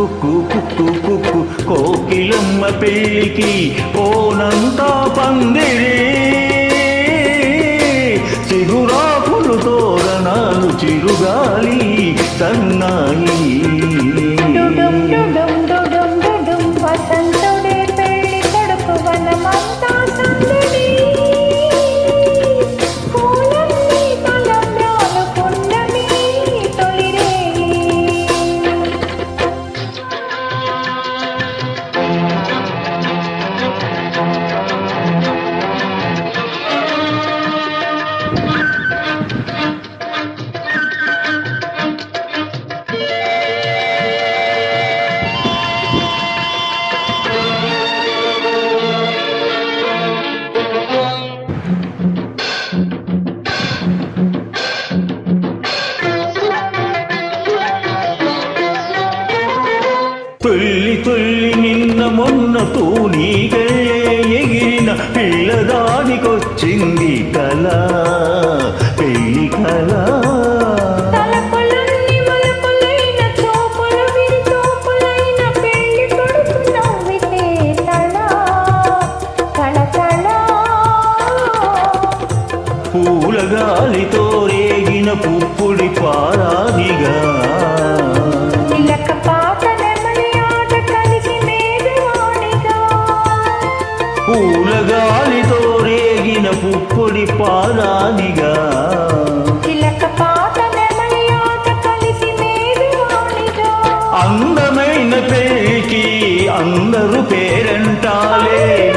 కుక్కు కుక్కు కుక్కు కోకిలమ్మ పెళ్ళికి ఓనంతా పందిరి. చిగురాకులు తోరణాలు చిరుగాలి సన్నాయి తుల్లి తుల్లి నిన్న మొన్న తూనీగల్లే ఎగిరిన పిల్లదానికొచ్చింది కళ పెళ్ళి కళ కళకళ పూలగాలితో రేగిన పుప్పుడి పారాదిగా కలిసి మేఘవాణిగా అందమైన పెళ్ళికి అందరూ పేరంటాలే.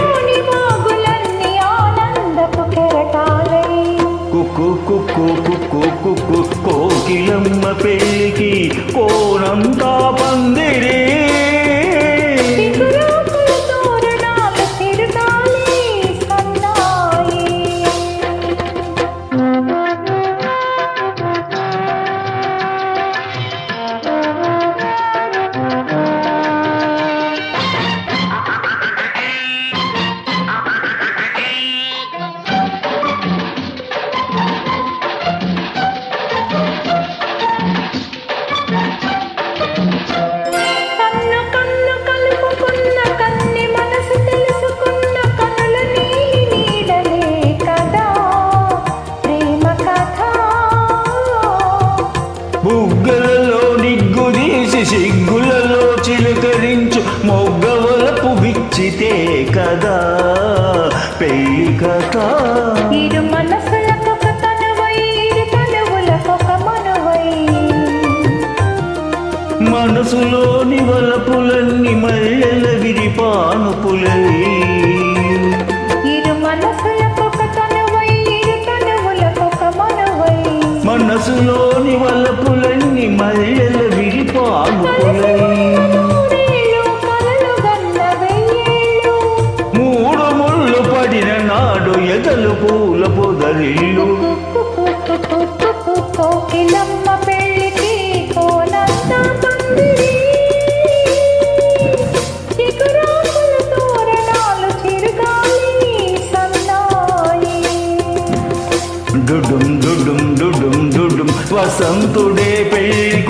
కుక్కు కుక్కు కుక్కు కుక్కు కోకిలమ్మ పెళ్ళికి కోనంతా పందిరి. బుగ్గలలో నిగ్గుదీసి సిగ్గులలో చిలకరించు మొగ్గవలపు బిచ్చితే కదా పెళ్ళి కథ. ఇరు మనసులకొక తనువై ఇరు తనువులకొక మనువై. మనసులోని వలపులన్నీ మల్లెల విరిపానుపులై. ఇరు మనసులకొక పూల పొదరిల్లు కోకిలమ్మ పెళ్ళికి కోనంతా పందిరి. చిగురాకుల తోరణాలు చిరుగాలి సన్నాయి. డుడుం డుడుం డుడుం డుడుం వసంతుడే పెళ్ళి